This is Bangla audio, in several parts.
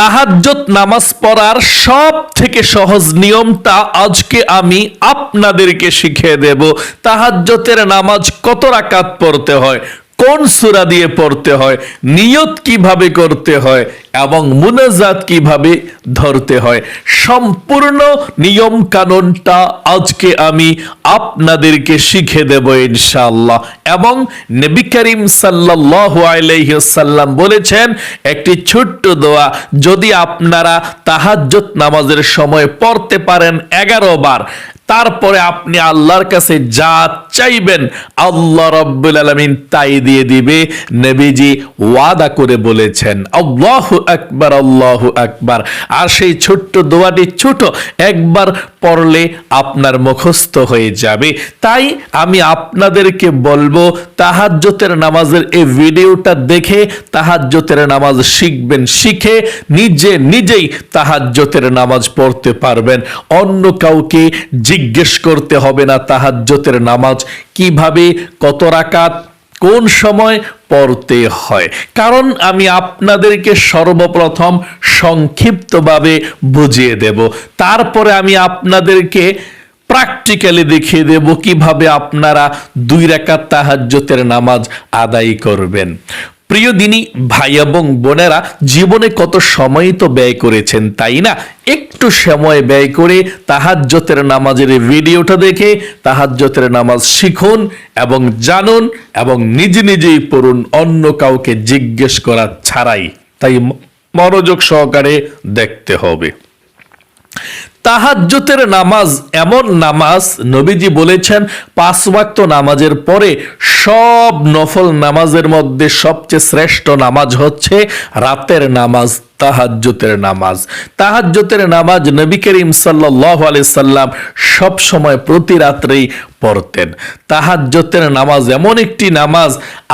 তাহাজ্জত নামাজ পড়ার সব থেকে সহজ নিয়মটা আজকে আমি আপনাদেরকে শিখিয়ে দেব। তাহাজ্জতের নামাজ কত রাকাত পড়তে হয়? কোন সুরা দিয়ে পড়তে হয়, নিয়ত কীভাবে করতে হয় এবং মুনাজাত কীভাবে ধরতে হয়, সম্পূর্ণ নিয়ম কানুনটা আজকে আমি আপনাদেরকে শিখে দেব ইনশাআল্লাহ। এবং নবী করিম সাল্লাম বলেছেন, একটি ছোট্ট দোয়া যদি আপনারা তাহাজ্জত নামাজের সময় পড়তে পারেন এগারো বার তারপরে আপনি আল্লাহর কাছে যা চাইবেন আল্লাহ রব্বুল আলমিন তাই দিয়ে দিবে। নবীজি ওয়াদা করে বলেছেন, আল্লাহ আকবার আল্লাহ আকবার। আর সেই ছোট্ট দোয়াটি ছোট, একবার পড়লে আপনার মুখস্থ হয়ে যাবে। তাই আমি আপনাদেরকে বলব তাহাজ্জতের নামাজের এই ভিডিওটা দেখে তাহাজ্জতের নামাজ শিখবেন, শিখে নিজে নিজেই তাহাজ্জতের নামাজ পড়তে পারবেন। অন্য কাউকে জিজ্ঞেস করতে হবে না তাহাজ্জতের নামাজ কীভাবে, কত রাকাত, কোন সময় পড়তে হয়। কারণ আমি আপনাদেরকে সর্বপ্রথম সংক্ষিপ্তভাবে বুঝিয়ে দেব। তারপরে আমি আপনাদেরকে প্র্যাকটিক্যালি দেখিয়ে দেব কীভাবে আপনারা দুই রাকাত তাহাজ্জতের নামাজ আদায় করবেন। প্রিয় দিনী, ভাই এবং বোনেরা, জীবনে কত সময় তো ব্যয় করেছেন, তাই না? একটু সময় ব্যয় করে তাহাজ্জতের নামাজের ভিডিওটা দেখে তাহাজ্জতের নামাজ শিখুন এবং জানুন এবং নিজে নিজেই পড়ুন, অন্য কাউকে জিজ্ঞেস করা ছাড়াই। তাই মনোযোগ সহকারে দেখতে হবে। তাহাজ্জতের নামাজ এমন নামাজ নবীজি বলেছেন, পাঁচ ওয়াক্ত নামাজের পরে সব নফল নামাজের মধ্যে সবচেয়ে শ্রেষ্ঠ নামাজ হচ্ছে রাতের নামাজ। তাহাজ্জতের নামাজ। তাহাজ্জতের নামাজ নবী করিম আলাইহি সাল্লাম সব সময় প্রতি রাত্রেই পড়তেন। তাহাজ্জতের নামাজ এমন একটি নামাজ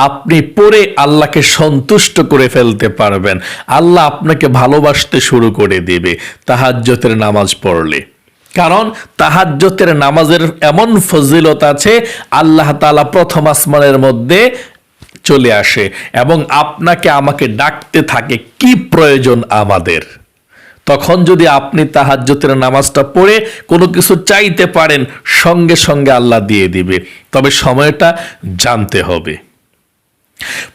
আপনি পড়ে আল্লাহকে সন্তুষ্ট করে ফেলতে পারবেন। আল্লাহ আপনাকে ভালোবাসতে শুরু করে দিবে তাহাজ্জতের নামাজ পড়লে। কারণ তাহাজ্জতের নামাজের এমন ফজিলত আছে, আল্লাহ তাআলা প্রথম আসমানের মধ্যে চলে আসে এবং আপনাকে আমাকে ডাকতে থাকে, কি প্রয়োজন আমাদের? তখন যদি আপনি তাহাজ্জতের নামাজটা পড়ে কোনো কিছু চাইতে পারেন, সঙ্গে সঙ্গে আল্লাহ দিয়ে দিবে। তবে সময়টা জানতে হবে।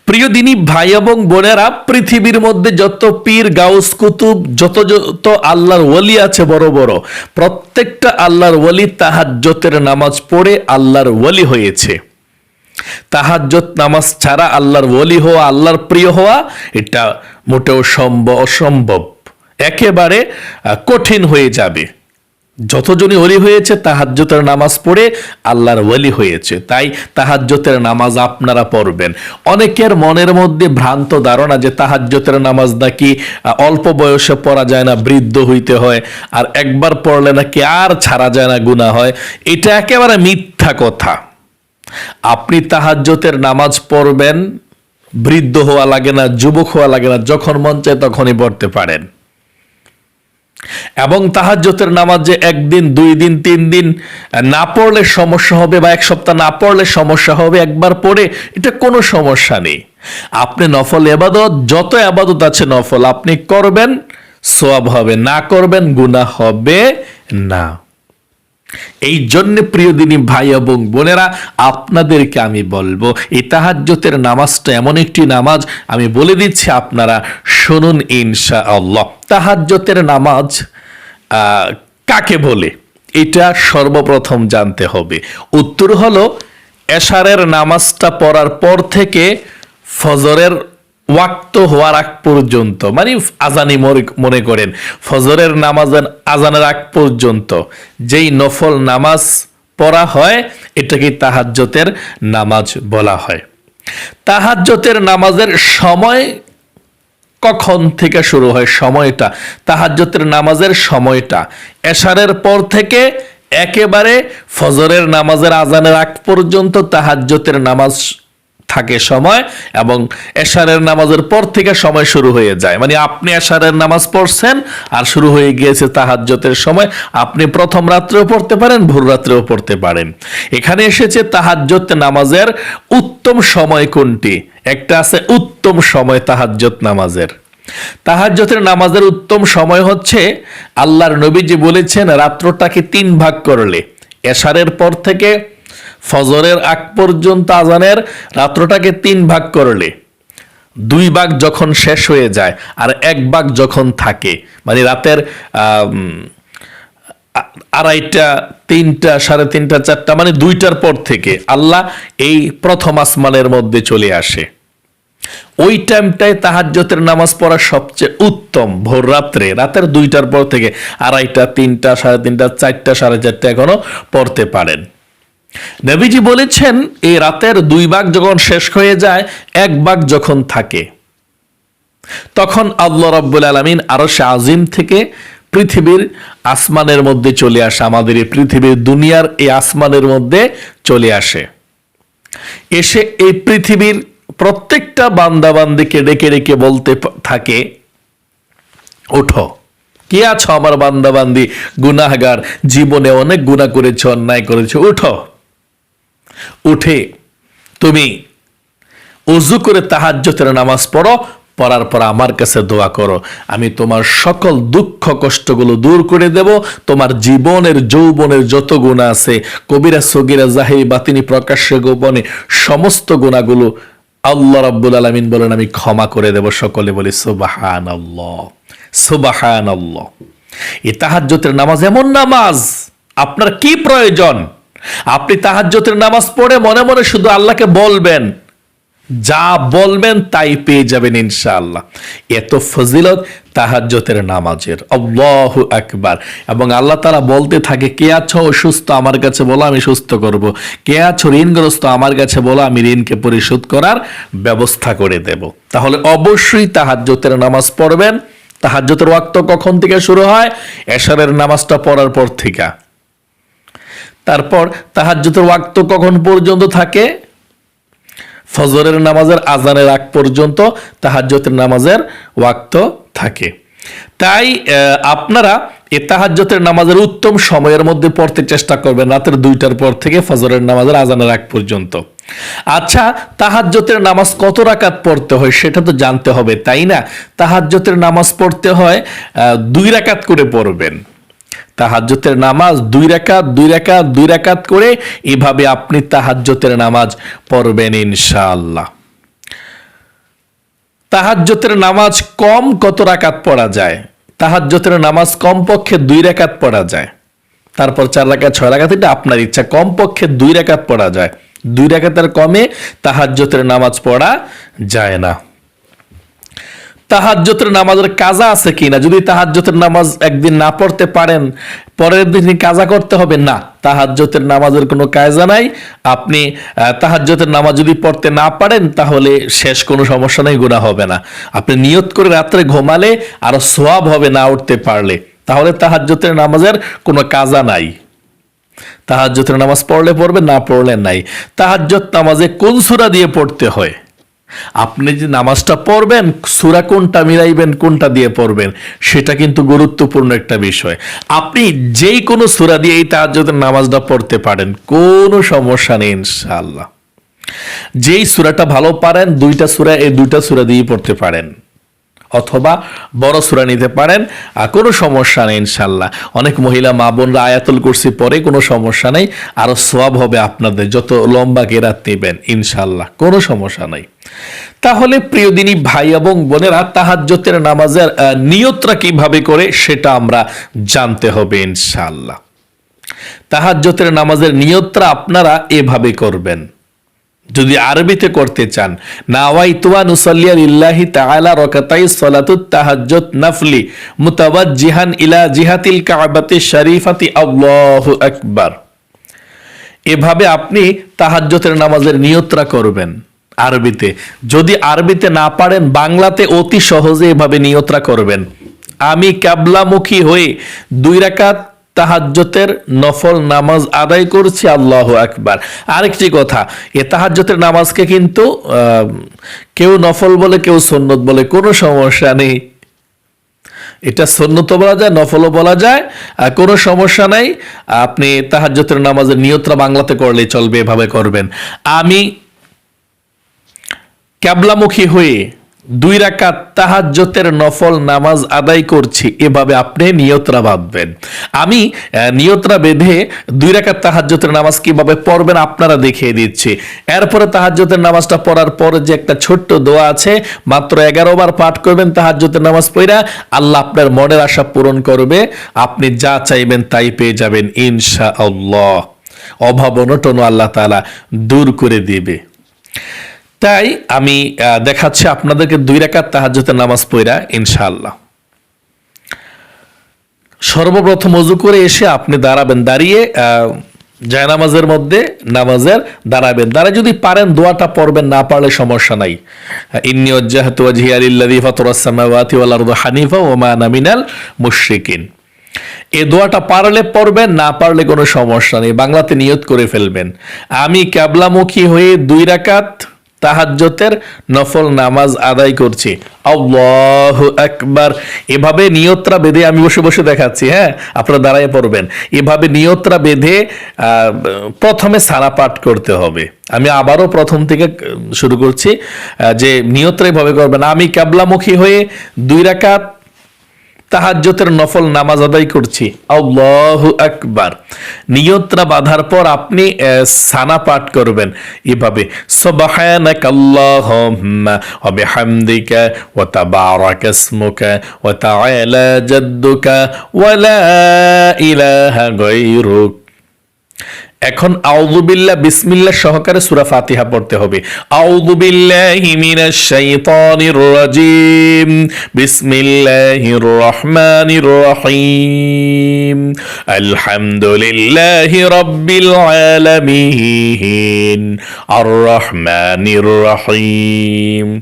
প্রিয় দিনী ভাই এবং বোনেরা, পৃথিবীর মধ্যে যত পীর, গাউস, কুতুব, যত যত আল্লাহর ওলি আছে বড় বড়, প্রত্যেকটা আল্লাহর ওলি তাহাজ্জতের নামাজ পড়ে আল্লাহর ওলি হয়েছে। তাহাজ্জত নামাজ ছাড়া আল্লাহর ওলি হওয়া, আল্লাহর প্রিয় হওয়া, এটা মোটেও সম্ভব, অসম্ভব। একেবারে কঠিন হয়ে যাবে। যতজনই ওলি হয়েছে তাহাজ্জতের নামাজ পড়ে আল্লাহর ওলি হয়েছে। তাই তাহাজ্জতের নামাজ আপনারা পড়বেন। অনেকের মনের মধ্যে ভ্রান্ত ধারণা যে তাহাজ্জতের নামাজ নাকি অল্প বয়সে পড়া যায় না, বৃদ্ধ হইতে হয়, আর একবার পড়লে নাকি আর ছাড়া যায় না গুণা হয়। এটা একেবারে মিথ্যা কথা। আপনি তাহাজ্জতের নামাজ পড়বেন, বৃদ্ধ হওয়া লাগে না, যুবক হওয়া লাগে না, যখন মন চায় তখনই পড়তে পারেন। এবং তাহাজ্জতের নামাজ যে একদিন, দুই দিন, তিন দিন, না পড়লে সমস্যা হবে বা এক সপ্তাহ না পড়লে সমস্যা হবে, একবার পড়ে, এটা কোনো সমস্যা নেই। আপনি নফল এবাদত, যত আবাদত আছে নফল, আপনি করবেন, সোয়াব হবে, না করবেন, গুনাহ হবে না। এই জন্য প্রিয় দিনী ভাই এবং বোনেরা, আপনাদেরকে আমি বলব, এই নামাজটা এমন একটি নামাজ, আমি বলে দিচ্ছি আপনারা শুনুন ইনশা আল্লাহ তাহাজ্জতের নামাজ কাকে বলে? এটা সর্বপ্রথম জানতে হবে। উত্তর হলো, এশারের নামাজটা পড়ার পর থেকে ফজরের ওয়াক্ত হওয়ার আগ পর্যন্ত মানে আজানি মনে- করেন, ফজরের নামাজের আজানের আগ পর্যন্ত, যেই নফল নামাজ পড়া হয়, এটাকে তাহাজ্জতের নামাজ বলা হয়। তাহাজ্জতের নামাজের সময় কখন থেকে শুরু হয় সময়টা? তাহাজ্জতের নামাজের সময়টা। এশারের পর থেকে একেবারে ফজরের নামাজের আজানের আগ পর্যন্ত তাহাজ্জতের নামাজ থাকে সময় এবং এশারের নামাজের পর থেকে সময় শুরু হয়ে যায়। মানে আপনি এশারের নামাজ পড়ছেন আর শুরু হয়ে গিয়েছে তাহাজ্জতের সময়। আপনি প্রথম রাত্রেও পড়তে পারেন, ভোর রাত্রেও পড়তে পারেন। এখানে এসেছে তাহাজ্জত নামাজের উত্তম সময় কোনটি? একটা আছে উত্তম সময় তাহাজ্জত নামাজের। তাহাজ্জতের নামাজের উত্তম সময় হচ্ছে আল্লাহর নবীজি বলেছেন, রাত্রটাকে তিন ভাগ করলে। এশারের পর থেকে ফজরের আগ পর্যন্ত আজানের রাত্রটাকে তিন ভাগ করলে, দুই ভাগ যখন শেষ হয়ে যায় আর এক ভাগ যখন থাকে মানে রাতের আড়াইটা, তিনটা, সাড়ে তিনটা, চারটা মানে দুইটার পর থেকে আল্লাহ এই প্রথম আসমানের মধ্যে চলে আসে। ওই টাইমটায় তাহাজ্জতের নামাজ পড়া সবচেয়ে উত্তম। ভোর রাত্রে, রাতের দুইটার পর থেকে আড়াইটা, তিনটা, সাড়ে তিনটা, চারটা, সাড়ে চারটা এখনও পড়তে পারেন। নবীজি বলেছেন, এই রাতের দুই ভাগ যখন শেষ হয়ে যায়, এক ভাগ যখন থাকে, তখন আল্লাহ রাব্বুল আলমিন আরও আজিম থেকে পৃথিবীর আসমানের মধ্যে চলে আসে, আমাদের এই পৃথিবীর দুনিয়ার এই আসমানের মধ্যে চলে আসে। এসে এই পৃথিবীর প্রত্যেকটা বান্দাবান্দিকে ডেকে ডেকে বলতে থাকে, ওঠো। কে আছো আমার বান্দাবান্দি গুনাহগার, জীবনে অনেক গুনাহ করেছ, অন্যায় করেছ উঠো উঠে, তুমি উজু করে তাহাজ্জতের নামাজ পড়ো, পড়ার পর আমার কাছে দোয়া করো। আমি তোমার সকল দুঃখ, কষ্টগুলো দূর করে দেব। তোমার জীবনের, যৌবনের যত গুণা আছে, কবিরা সগিরা জাহির বাতিনি প্রকাশ্যে গোপনে সমস্ত গুণাগুলো আল্লাহ রাব্বুল আলমিন বলেন, আমি ক্ষমা করে দেব সকলে, বলি সুবাহান আল্লাহ সুবাহান আল্লাহ এ তাহাজ্জতের নামাজ এমন নামাজ, আপনার কি প্রয়োজন? আপনি তাহাজ্যোতের নামাজ পড়ে মনে মনে শুধু আল্লাহকে বলবেন যা বলবেন তাই পেয়ে যাবেন ইনশাআল্লাহ। এত ফজিলত তাহাজ্জতের নামাজের। আল্লাহু আকবার। এবং আল্লাহ তারা বলতে থাকে, কে আছো অসুস্থ আমার কাছে বলো, আমি সুস্থ করব। কে আছো ঋণগ্রস্ত আমার কাছে বলো, আমি ঋণকে পরিশোধ করার ব্যবস্থা করে দেব। তাহলে অবশ্যই তাহাজ্জতের নামাজ পড়বেন। তাহাজ্জতের ওয়াক্ত কখন থেকে শুরু হয়? এশারের নামাজটা পড়ার পর থেকে। তারপর তাহাজ্জুদের ওয়াক্ত কখন পর্যন্ত থাকে? ফজরের নামাজের আজানের আগ পর্যন্ত তাহাজ্জতের নামাজের ওয়াক্ত থাকে। তাই আপনারা এ তাহাজ্জতের নামাজের উত্তম সময়ের মধ্যে পড়তে চেষ্টা করবেন রাতের দুইটার পর থেকে ফজরের নামাজের আজানের আগ পর্যন্ত। আচ্ছা তাহাজ্জতের নামাজ কত রাকাত পড়তে হয় সেটা তো জানতে হবে, তাই না? তাহাজ্জতের নামাজ পড়তে হয় দুই রাকাত করে পড়বেন। তাহাজ্জতের নামাজ দুই রাকাত দুই রাকাত দুই রাকাত করে এভাবে আপনি তাহাজ্জতের নামাজ পড়বেন ইনশাআল্লাহ। তাহাজ্জতের নামাজ কম কত রাকাত পড়া যায়? তাহাজ্জতের নামাজ কমপক্ষে দুই রাকাত পড়া যায়। তারপর চার রাকাত, ছয় রাকাত, এটা আপনার ইচ্ছা, কমপক্ষে দুই রাকাত পড়া যায়। দুই রাকাতের কমে তাহাজ্জতের নামাজ পড়া যায় না। তাহাজ্জতের নামাজের কাজা আছে কিনা? যদি তাহাজ্জতের নামাজ একদিন না পড়তে পারেন পরের দিন কাজা করতে হবে? না তাহাজ্জতের নামাজের কোনো কায়জা নাই। আপনি আহ, তাহাজ্জতের নামাজ যদি পড়তে না পারেন তাহলে শেষ কোনো সমস্যা নেই গুণা হবে না। আপনি নিয়ত করে রাত্রে ঘুমালে আরও সোয়াব হবে না উঠতে পারলে। তাহলে তাহাজ্জতের নামাজের কোনো কাজা নাই। তাহাজ্জতের নামাজ পড়লে পড়বে না পড়লে নাই। তাহাজ্জত নামাজে কোন সূরা দিয়ে পড়তে হয়? আপনি যে নামাজটা পড়বেন, সুরা কোনটা মিলাইবেন, কোনটা দিয়ে পড়বেন, সেটা কিন্তু গুরুত্বপূর্ণ একটা বিষয়। আপনি যেই কোনো সুরা দিয়েই তার যদি নামাজটা পড়তে পারেন, কোনো সমস্যা নেই ইনশাআল্লাহ। যেই সুরাটা ভালো পারেন, দুইটা সুরা এই দুইটা সুরা দিয়েই পড়তে পারেন। অথবা বড় সূরা নিতে পারেন, আর কোনো সমস্যা নেই ইনশাল্লাহ অনেক মহিলা মা বোনরা আয়াতুল কুরসি পরে কোনো সমস্যা নেই, আরও সোয়াব হবে আপনাদের যত লম্বা কেরাত নেবেন ইনশাল্লাহ কোনো সমস্যা নাই। তাহলে প্রিয় দিনী ভাই এবং বোনেরা, তাহাজ্জতের নামাজের নিয়তটা কীভাবে করে সেটা আমরা জানতে হবে ইনশাল্লাহ তাহাজ্জতের নামাজের নিয়তটা আপনারা এভাবে করবেন। যদি আরবিতে করতে চান নাওয়াই তুয়া নুসাল্লিয়া লিল্লাহি তাআলা রাকাতাই সালাতুত তাহাজ্জুদ নাফলি মুতাওয়াজ্জিহান ইলা জিহাতিল কাবাতি শরীফাতি আল্লাহু আকবার। এভাবে আপনি তাহাজ্জতের নামাজের নিয়তরা করবেন আরবিতে। যদি আরবিতে না পারেন, বাংলাতে অতি সহজে এভাবে নিয়তরা করবেন। আমি ক্যাবলামুখী হয়ে দুই রাকাত তাহাজ্জতের নফল নামাজ আদায় করছি, আল্লাহ আকবার। আরেকটি কথা এ তাহাজ্জতের নামাজকে কিন্তু কেউ নফল বলে, কেউ সন্ন্যত বলে কোনো সমস্যা নেই। এটা সন্ন্যত বলা যায়, নফলও বলা যায়, আর কোনো সমস্যা নাই। আপনি তাহাজ্জতের নামাজের নিয়তরা বাংলাতে করলেই চলবে, এভাবে করবেন। আমি ক্যাবলামুখী হয়ে দুই রাকাত তাহাজ্জতের নফল নামাজ আদায় করছি, এভাবে আপনি নিয়তরা বাঁধবেন আমি নিয়তরা বেঁধে দুই রাকাত তাহাজ্জতের নামাজ কীভাবে পড়বেন আপনারা দেখিয়ে দিচ্ছি। এরপরে তাহাজ্জতের নামাজটা পড়ার পর যে একটা ছোট্ট দোয়া আছে, মাত্র এগারো বার পাঠ করবেন তাহাজ্জতের নামাজ পড়া আল্লাহ আপনার মনের আশা পূরণ করবে, আপনি যা চাইবেন তাই পেয়ে যাবেন ইনশা আল্লাহ অভাব অনটন আল্লাহ তালা দূর করে দিবে। তাই আমি দেখাচ্ছি আপনাদেরকে দুই রাকাত তাহাজ্জুদের নামাজ পড়া, ইনশাআল্লাহ। সর্বপ্রথম অজু করে এসে আপনি দাঁড়াবেন, দাঁড়িয়ে জায়নামাজের মধ্যে নামাজের দাঁড়াবেন। দাঁড়ায় যদি পারেন, দোয়াটা পড়বেন, না পারলে সমস্যা নাই। ইন্নি আরদা হানিফা এই দোয়াটা পারলে পড়বেন, না পারলে কোনো সমস্যা নেই। বাংলাতে নিয়ত করে ফেলবেন। আমি ক্যাবলামুখী হয়ে দুই রাকাত তাহাজ্জতের নফল নামাজ আদায় করছি। আল্লাহ একবার এভাবে নিয়তরা বেঁধে আমি বসে বসে দেখাচ্ছি হ্যাঁ? আপনারা দাঁড়ায় পড়বেন। এভাবে নিয়তরা বেঁধে প্রথমে সারা পাঠ করতে হবে। আমি আবারও প্রথম থেকে শুরু করছি যে নিয়তরা এভাবে করবেন। আমি ক্যাবলামুখী হয়ে দুই রাকাত তাহাজ্জতের নফল নামাজ আদায় করছি। আল্লাহ আকবার। নিয়তরা বাঁধার পর আপনি সানা পাঠ করবেন। এভাবে সুবহানাকা আল্লাহুম্মা ওয়া বিহামদিকা ওয়া তাবারাকা ইসমুকা ওয়া তাআলা জাদ্দুকা ওয়া লা ইলাহা গায়রুক। এখন আউযুবিল্লাহ বিসমিল্লাহ সহকারে সূরা ফাতিহা পড়তে হবে। আউযুবিল্লাহি মিনাশ শাইতানির রাজিম। বিসমিল্লাহির রহমানির রহিম। আলহামদুলিল্লাহি রাব্বিল আলামিন। আর রহমানির রহিম।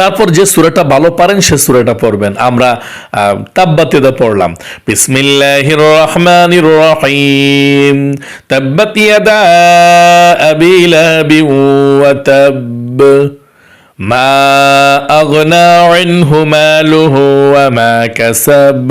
তারপর যে সুরাটা ভালো পারেন, সে সুরাটা পড়বেন। আমরা তাব্বাতিদা পড়লাম। বিসমিল্লাহির রহমানির রহিম তাব্বাত ইয়াদা আবি লাহাবি ওয়া তাব মা আগনা আনহু মালুহু ওয়া মা কাসাব।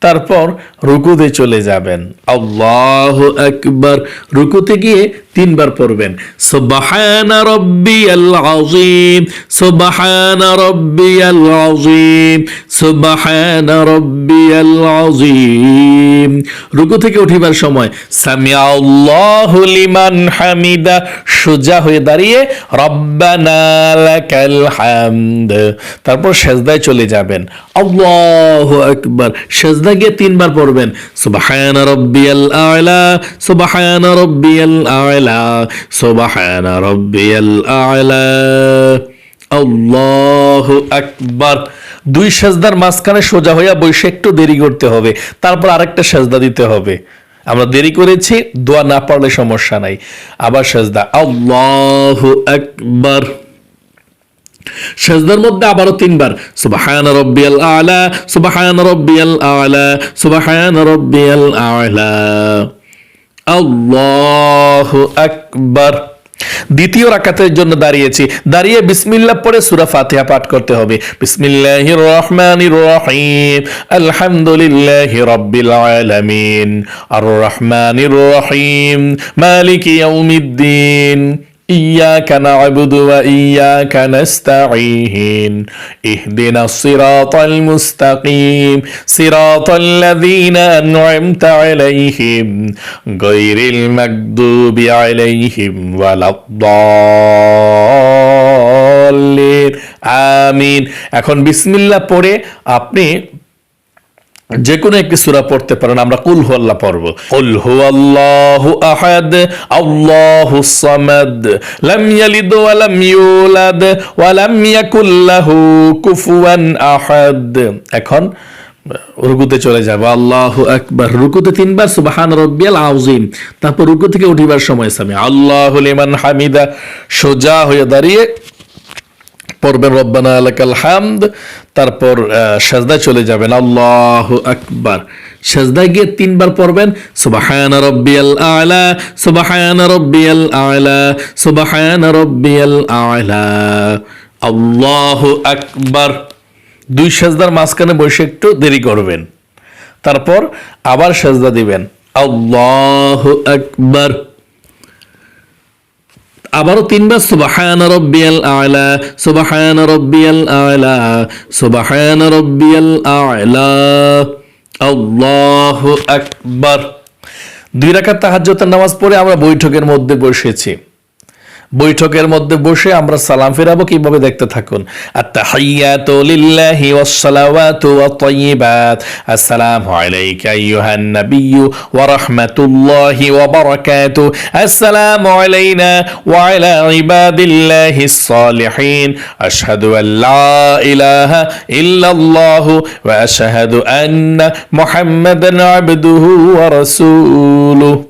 তারপর রুকুতে চলে যাবেন। আল্লাহ আকবার। রুকুতে গিয়ে তিনবার পড়বেন। সুবহান আযীম সুবহান আযীম সুবহান আযীম। রুকু থেকে উঠিবার সময় সামিয়া আল্লাহু লিমান হামিদা, সোজা হয়ে দাঁড়িয়ে রব্বানা লাকাল হামদ। তারপর সেজদায় চলে যাবেন। আল্লাহু আকবার। সেজদা তিনবার পড়বেন। সুবহান রব্বিয়াল আ'লা, সুবহান রব্বিয়াল আ'লা, সুবহান রব্বিয়াল আ'লা। আল্লাহু দুই সেজদার মাঝখানে সোজা হইয়া বসে একটু দেরি করতে হবে। তারপর আরেকটা সেজদা দিতে হবে। আমরা দেরি করেছি, দোয়া না পড়লে সমস্যা নাই। আবার সেজদা, আল্লাহু আকবার। সেজদার মধ্যে আবারও তিনবার, সুবহান রব্বিয়াল আলা, সুবহান রব্বিয়াল আলা, সুবহান রব্বিয়াল আলা। আল্লাহু আকবার। দ্বিতীয় রাকাতের জন্য দাঁড়িয়েছি। দাঁড়িয়ে বিসমিল্লাহ পড়ে সূরা ফাতিহা পাঠ করতে হবে। বিসমিল্লাহির রহমানির রহিম। আলহামদুলিল্লাহি রাব্বিল আলামিন। আর রহমানির রহিম। মালিকি ইয়াউমিদ্দিন। إياك نعبد وإياك نستعين اهدنا الصراط المستقيم صراط الذين أنعمت عليهم غير المكذوب عليهم ولا الضالين আমিন এখন বিসমিল্লাহ পড়ে আপনি যে কোনো একটি সূরা পড়তে পারেন, আমরা কুল হু আল্লাহ পড়ব। কুল হু আল্লাহু আহাদ, আল্লাহু সামাদ, লাম ইয়ালিদ ওয়া লাম ইউলাদ, ওয়া লাম ইয়াকুল লাহু কুফুয়ান আহাদ। এখন রুকুতে চলে যাব। আল্লাহ আকবার। রুকুতে তিনবার সুবাহান রব্বিয়াল আউজিম তারপর রুকু থেকে উঠিবার সময় সামি আল্লাহ লিমান হামিদা, সোজা হয়ে দাঁড়িয়ে পড়বেন, রব্বানা আলাকাল হামদ তারপর সাজদায় চলে যাবেন, আল্লাহ আকবার সাজদায় গিয়ে তিনবার পড়বেন, সুবাহান রব্বিয়াল আলা সুবাহান রব্বিয়াল আলা সুবাহান রব্বিয়াল আলা আল্লাহ আকবার দুই সাজদার মাঝখানে বসে একটু দেরি করবেন, তারপর আবার সাজদা দিবেন, আল্লাহ আকবার আবারও তিনবার সুবাহান রব্বিয়াল আলা, সুবাহান রব্বিয়াল আলা, সুবাহান রব্বিয়াল আলা। আল্লাহু আকবার। দুই রাকাত তাহাজ্জুদের নামাজ পড়ে আমরা বৈঠকের মধ্যে বসেছি। বৈঠকের মধ্যে বসে আমরা সালাম ফেরাবো, কীভাবে দেখতে থাকুন। আসসালামু আলাইকা আইয়ুহান নাবিয়্যু ওয়া রাহমাতুল্লাহি ওয়া বারাকাতু। আসসালামু আলাইনা ওয়া আলা ইবাদিল্লাহিস সালিহিন আশহাদু আল ইলাহা ইল্লাল্লাহু ওয়া আশহাদু আন্না মুহাম্মাদান আবদুহু ওয়া রাসূলুহু।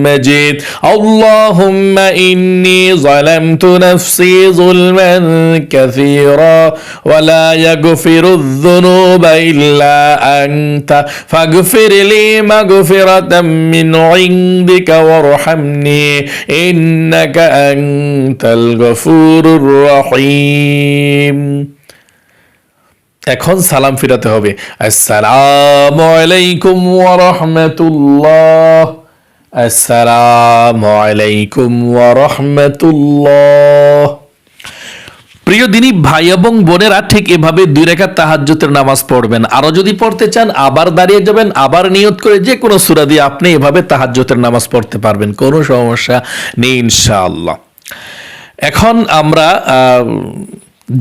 اللهم إني ظلمت نفسي ظلما كثيرا ولا يغفر الذنوب إلا أنت فاغفر لي مغفرة من عندك وارحمني إنك أنت الغفور الرحيم এখন সালাম ফিরাতে হবে আসসালামু আলাইকুম ওয়া রাহমাতুল্লাহ আসসালামু আলাইকুম ওয়া রাহমাতুল্লাহ। প্রিয় দিনী ভাই এবং বোনেরা, ঠিক এভাবে দুই রেখা তাহাজ্জুতের নামাজ পড়বেন। আরও যদি পড়তে চান, আবার দাঁড়িয়ে যাবেন, আবার নিয়ত করে যে কোনো সূরা দিয়ে আপনি এভাবে তাহাজ্জুতের নামাজ পড়তে পারবেন। কোনো সমস্যা নেই, ইনশাআল্লাহ। এখন আমরা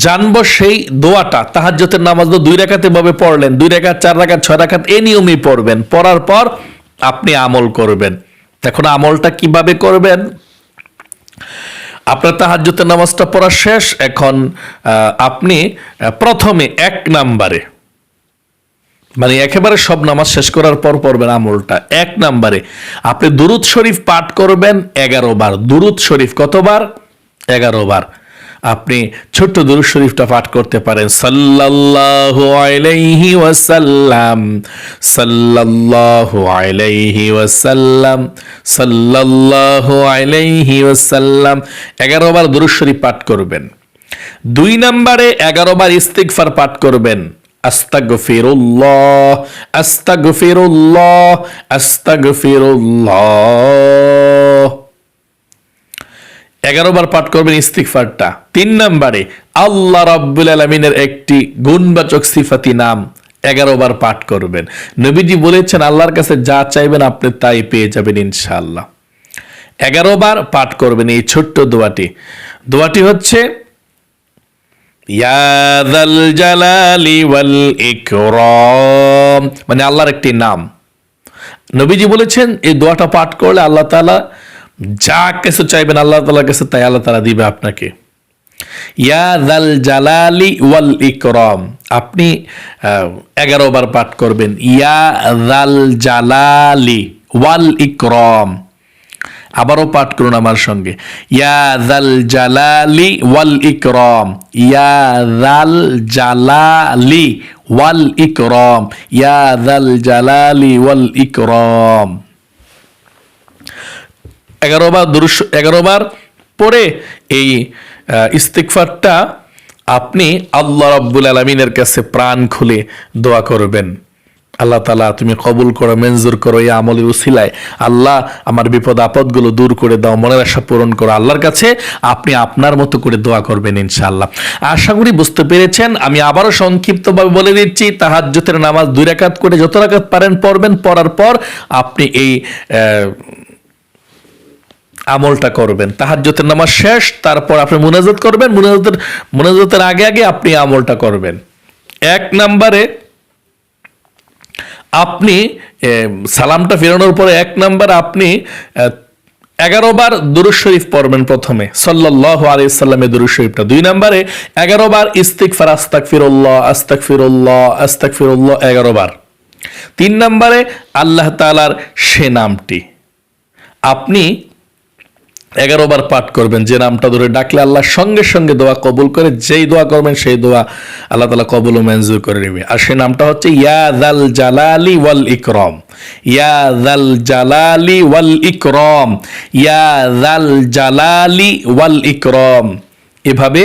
জানব সেই দোয়াটা। তাহাজ্জুতের নামাজ তো দুই রেখাতে ভাবে পড়লেন। দুই রেখাত, চার রাখাত, ছয় রাখাত এই নিয়মেই পড়বেন। পড়ার পর আপনি আমল করবেন। এখন আমলটা কীভাবে করবেন? আপনার তাহাজ্যতের নামাজটা পড়া শেষ। এখন আপনি প্রথমে এক নাম্বারে মানে একেবারে সব নামাজ শেষ করার পর পড়বেন আমলটা। এক নাম্বারে, আপনি দুরুদ শরীফ পাঠ করবেন এগারো বার। দুরুদ শরীফ কতবার? এগারো বার। আপনি ছোট্ট দুরুদ শরীফটা পাঠ করতে পারেন। সাল্লাল্লাহু আলাইহি ওয়াসাল্লাম, সাল্লাল্লাহু আলাইহি ওয়াসাল্লাম, সাল্লাল্লাহু আলাইহি ওয়াসাল্লাম। এগারো বার দুরুদ শরীফ পাঠ করবেন। দুই নম্বরে এগারো বার ইস্তিগফার পাঠ করবেন। আস্তাগফিরুল্লাহ আস্তাগফিরুল্লাহ আস্তাগফিরুল্লাহ। এগারো বার পাঠ করবেন ইস্তিগফারটা। তিন নম্বরে, আল্লাহ রাব্বুল আলমিনের একটি গুণবাচক সিফাতি নাম এগারো বার পাঠ করবেন। নবীজি বলেছেন, আল্লাহর কাছে যা চাইবেন আপনি তাই পেয়ে যাবেন ইনশাআল্লাহ। এগারো বার পাঠ করবেন এই ছোট্ট দোয়াটি। দোয়াটি হচ্ছে মানে আল্লাহর একটি নাম। নবীজি বলেছেন, এই দোয়াটা পাঠ করলে আল্লাহ তাআলা যা কিছু চাইবেন আল্লাহ তাআলার কাছে, তাই আল্লাহ তাআলা দিবে আপনাকে। ইয়াদাল জালালি ওয়াল ইকরাম। আপনি এগারো বার পাঠ করবেন। ইয়াদাল জালালি ওয়াল ইকরাম। আবারও পাঠ করুন আমার সঙ্গে। ইয়াদাল জালালি ওয়াল ইকরাম। ইয়াদাল জালালি ওয়াল ইকরাম। ইয়াদাল জালালি ওয়াল ইকরাম। এগারো বার দুরুশ এগারো বার পরে এই আহ, ইস্তিগফারটা আপনি আল্লাহ রাব্বুল আলমিনের কাছে প্রাণ খুলে দোয়া করবেন। আল্লাহ তালা তুমি কবুল করো মেনজুর করো এই আমলের উসিলায়। আল্লাহ আমার বিপদ আপদগুলো দূর করে দাও মনের আশা পূরণ করো। আল্লাহর কাছে আপনি আপনার মতো করে দোয়া করবেন ইনশাআল্লাহ। আশা করি বুঝতে পেরেছেন আমি আবারও সংক্ষিপ্তভাবে বলে দিচ্ছি তাহাজ্জুতের নামাজ দুই রাকাত করে যত রাকাত পারেন পড়বেন পড়ার পর আপনি এই আমলটা করবেন। তাহাজ্জুতের নামাজ শেষ, তারপর আপনি মুনাজাত করবেন। মুনাজাতের মুনাজাতের আগে আগে আপনি আমলটা করবেন। এক নাম্বারে আপনি সালামটা ফেরানোর পরে এক নাম্বার আপনি এগারো বার দুরুজ শরীফ পড়বেন প্রথমে। সাল্লাহ আলাইসাল্লামের দুরুজ শরীফটা। দুই নম্বরে এগারো বার ইস্তিকফার আস্তাক ফিরুল্লাহ আস্তাক ফিরুল্লাহ আস্তাক ফিরুল্লাহ এগারো বার। তিন নম্বরে আল্লাহ তালার সে নামটি। আপনি এগারো বার পাঠ করবেন, যে নামটা ধরে ডাকলে আল্লাহ সঙ্গে সঙ্গে দোয়া কবুল করে, যেই দোয়া করবেন সেই দোয়া আল্লাহ তালা কবুল ও মঞ্জুর করে নেবে। আর সেই নামটা হচ্ছে ইয়াদাল জালালি ওয়াল ইকরম। ইয়াদাল জালালি ওয়াল ইকরম। ইয়াদাল জালালি ওয়াল ইকরম। এভাবে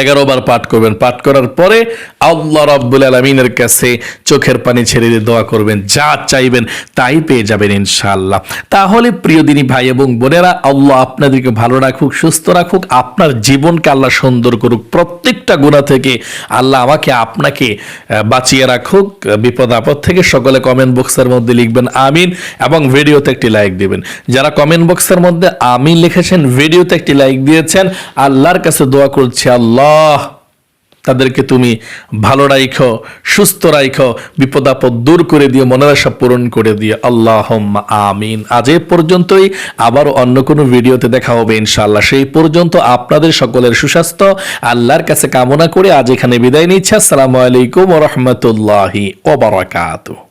এগারো বার পাঠ করবেন। পাঠ করার পরে আল্লাহ রব্বুল আলমিনের কাছে চোখের পানি ছেড়ে দিয়ে দোয়া করবেন। যা চাইবেন তাই পেয়ে যাবেন ইনশাআল্লাহ। তাহলে প্রিয় দিনী ভাই এবং বোনেরা, আল্লাহ আপনাদেরকে ভালো রাখুক, সুস্থ রাখুক, আপনার জীবনকে আল্লাহ সুন্দর করুক। প্রত্যেকটা গুণা থেকে আল্লাহ আমাকে, আপনাকে বাঁচিয়ে রাখুক। বিপদ আপদ থেকে সকলে কমেন্ট বক্সের মধ্যে লিখবেন, আমিন। এবং ভিডিওতে একটি লাইক দিবেন। যারা কমেন্ট বক্সের মধ্যে আমিন লিখেছেন, ভিডিওতে একটি লাইক দিয়েছেন, আল্লাহর কাছে দোয়া করছি, আল্লাহ তাদেরকে তুমি ভালো রাইখো, সুস্থ রাইখো, বিপদাপদ দূর করে দিয়ে, মনের আশা পূরণ করে দিয়ে আল্লাহ আমিন। আজ এ পর্যন্তই আবার অন্য কোনো ভিডিওতে দেখা হবে ইনশাআল্লাহ। সেই পর্যন্ত আপনাদের সকলের সুস্বাস্থ্য, আল্লাহর কাছে কামনা করে আজ এখানে বিদায় নিচ্ছে। আসসালামু আলাইকুম রহমতুল্লাহি ওবরাকাতুহ